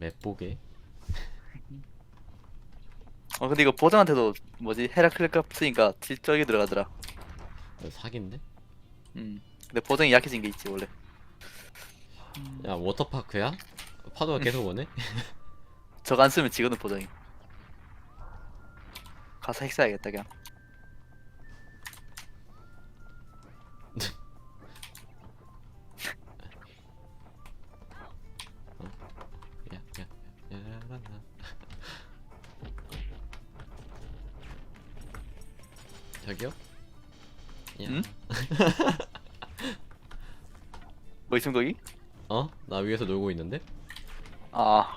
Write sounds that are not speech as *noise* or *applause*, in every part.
맵보게. 어 근데 이거 보정한테도 뭐지? 헤라클 값 쓰니까 딜적이 들어가더라. 이거 사기인데? 음. 근데 보정이 약해진 게 있지 원래. 야 워터파크야? 파도가 계속 오네? 저거 안 쓰면 지거든 보정이 가서 핵 사야겠다 그냥 저기요? 야. 응? *laughs* 뭐 있음 거기? 어? 나 위에서 놀고 있는데? 아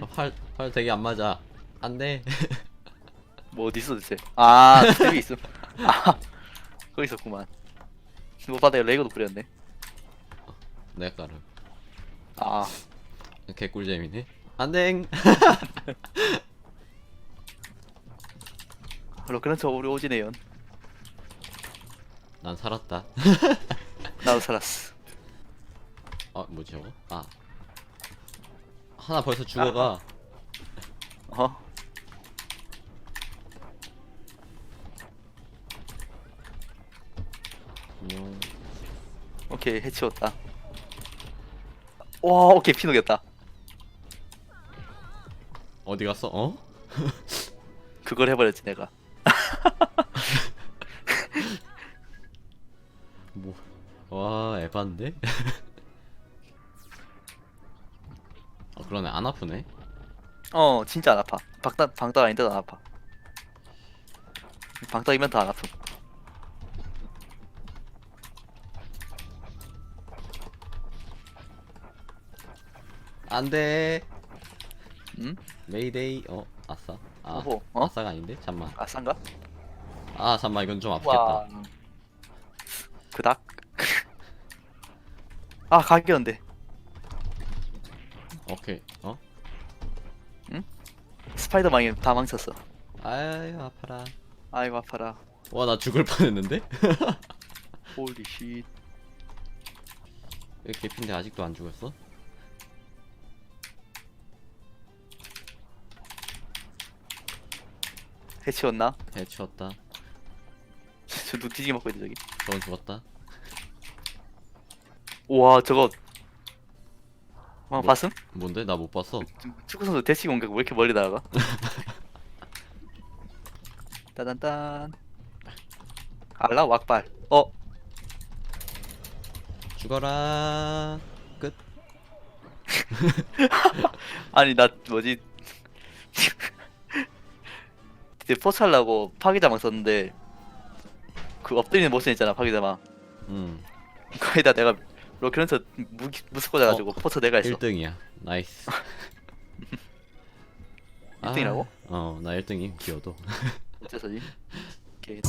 아, *laughs* 팔, 팔 되게 안 맞아. 안 돼. *laughs* 뭐 어디 있어 대체 아 스텝이 있음 아 거기 있었구만 못 받아요 레이거도 뿌렸네 내가 깔아. 아 개꿀잼이네. 안 돼. 로크런처 우리 오지네요 난 살았다. *laughs* 나도 살았어 아, 뭐지 저거? 아. 하나 벌써 죽어가. 어? 안녕. 오케이 해치웠다 와 오케이 피 녹였다 어디 갔어? 어? 그걸 해버렸지 내가 *laughs* 뭐. 와, 에반데? *laughs* 아, 그러네. 안 아프네. 어 진짜 안 아파 방딱 방딱 아닌데도 안 아파 방딱이면 더안 아픔 안 돼. 응? 메이데이. 어, 아싸. 아, 오호, 어? 아싸가 아닌데? 잠만. 아싼가? 아, 잠만. 이건 좀 아프겠다. 그닥 *laughs* 아 가게였는데 오케이. 어? 스파이더망이 다 망쳤어 아유, 아파라. 아이고 아파라 와, 나 죽을 뻔했는데? *laughs* 홀리 쉿왜 개핀데 아직도 안 죽었어? 해치웠나? 해치웠다. 저눈 뒤지게 먹고 있네 저기 저건 죽었다. 우와 저거 어 뭐? 봤음? 뭔데? 나 못 봤어. 축구 선수 대치 공격 왜 이렇게 멀리 나가? *laughs* 따단딴 알라 왁발 어 죽어라. 끝. *laughs* 아니 나 뭐지 *laughs* 이제 포찰라고 파기자망 썼는데 그 엎드리는 모션 있잖아 파기자망 음. 거기다 내가 로켓런처 무기 무스 꽂아가지고 포처 내가 했어 1등이야. 나이스. *laughs* 1등이라고? 아, 어, 나 1등임. 기어도. 어째서지? *laughs* 오케이